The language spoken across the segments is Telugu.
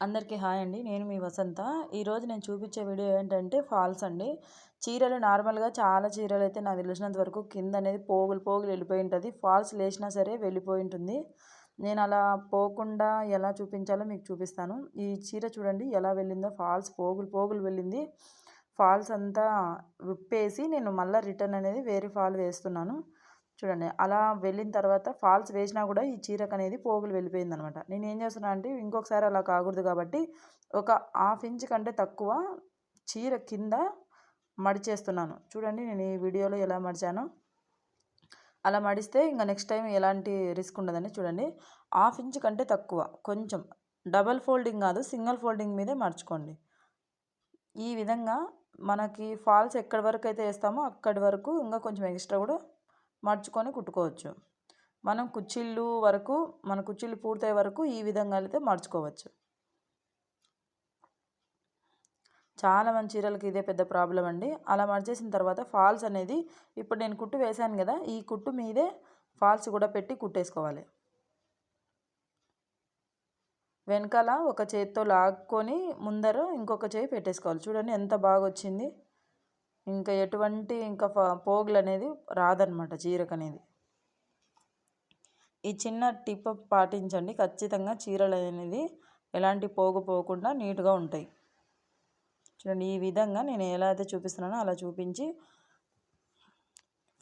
అందరికీ హాయ్ అండి. నేను మీ వసంత. ఈరోజు నేను చూపించే వీడియో ఏంటంటే ఫాల్స్ అండి. చీరలు నార్మల్గా చాలా చీరలు అయితే నాకు తెలిసినంత వరకు కింద అనేది పోగులు పోగులు వెళ్ళిపోయి ఉంటుంది. ఫాల్స్ లేచినా సరే వెళ్ళిపోయి ఉంటుంది. నేను అలా పోకుండా ఎలా చూపించాలో మీకు చూపిస్తాను. ఈ చీర చూడండి ఎలా వెళ్ళిందో. ఫాల్స్ పోగులు పోగులు వెళ్ళింది. ఫాల్స్ అంతా విప్పేసి నేను మళ్ళీ రిటర్న్ అనేది వేరే ఫాల్ వేస్తున్నాను. చూడండి అలా వెళ్ళిన తర్వాత ఫాల్స్ వేసినా కూడా ఈ చీరకు అనేది పోగులు వెళ్ళిపోయింది అనమాట నేను ఏం చేస్తున్నా అంటే ఇంకొకసారి అలా కాకూడదు కాబట్టి ఒక హాఫ్ ఇంచ్ కంటే తక్కువ చీర కింద మడిచేస్తున్నాను. చూడండి నేను ఈ వీడియోలో ఎలా మడిచాను. అలా మడిస్తే ఇంకా నెక్స్ట్ టైం ఎలాంటి రిస్క్ ఉండదని చూడండి. హాఫ్ ఇంచ్ కంటే తక్కువ కొంచెం. డబల్ ఫోల్డింగ్ కాదు సింగిల్ ఫోల్డింగ్ మీదే మర్చుకోండి ఈ విధంగా మనకి ఫాల్స్ ఎక్కడి వరకు అయితే వేస్తామో అక్కడి వరకు ఇంకా కొంచెం ఎక్స్ట్రా కూడా మర్చుకొని కుట్టుకోవచ్చు. మనం కుచ్చిళ్ళు వరకు మన కుచ్చిళ్ళు పూర్తయ్యే వరకు ఈ విధంగా అయితే మడుచుకోవచ్చు చాలా మంది చీరలకి ఇదే పెద్ద ప్రాబ్లం అండి. అలా మర్చేసిన తర్వాత ఫాల్స్ అనేది ఇప్పుడు నేను కుట్టు వేశాను కదా ఈ కుట్టు మీదే ఫాల్స్ కూడా పెట్టి కుట్టేసుకోవాలి. వెనకాల ఒక చేతితో లాక్కొని ముందర ఇంకొక చేయి పెట్టేసుకోవాలి. చూడండి ఎంత బాగా వచ్చింది. ఇంకా ఎటువంటి ఇంకా పోగులు అనేది రాదనమాట చీరకు అనేది ఈ చిన్న టిప్ పాటించండి. ఖచ్చితంగా చీరలు అనేది ఎలాంటి పోగు పోకుండా నీట్గా ఉంటాయి. చూడండి ఈ విధంగా నేను ఎలా అయితే చూపిస్తున్నానో అలా చూపించి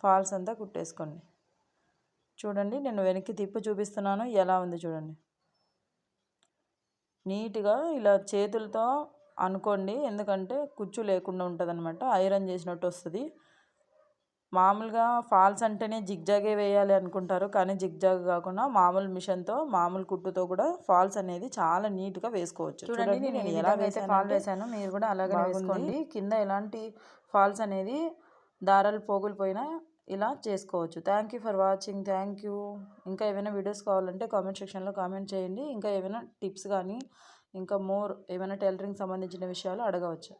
ఫాల్స్ అంతా కుట్టేసుకోండి. చూడండి నేను వెనక్కి తిప్పి చూపిస్తున్నాను. ఎలా ఉంది చూడండి. నీట్గా ఇలా చేతులతో అనుకోండి. ఎందుకంటే కుచ్చు లేకుండా ఉంటుంది అనమాట ఐరన్ చేసినట్టు వస్తుంది. మామూలుగా ఫాల్స్ అంటేనే జిగ్జాగే వేయాలి అనుకుంటారు. కానీ జిగ్జాగ్ కాకుండా మామూలు మిషన్తో మామూలు కుట్టుతో కూడా ఫాల్స్ అనేది చాలా నీట్గా వేసుకోవచ్చు. చూడండి నేను ఎలా వేసే ఫాల్ వేసాను మీరు కూడా అలాగే వేసుకోండి. కింద ఎలాంటి ఫాల్స్ అనేది దారాలు పోగులు పోయినా ఇలా చేసుకోవచ్చు. Thank you for watching thank you ఇంకా ఏమైనా వీడియోస్ కావాలంటే కామెంట్ సెక్షన్లో కామెంట్ చేయండి. ఇంకా ఏమైనా టిప్స్ కానీ ఇంకా మోర్ ఏమైనా టైలరింగ్ సంబంధించిన విషయాలు అడగవచ్చు?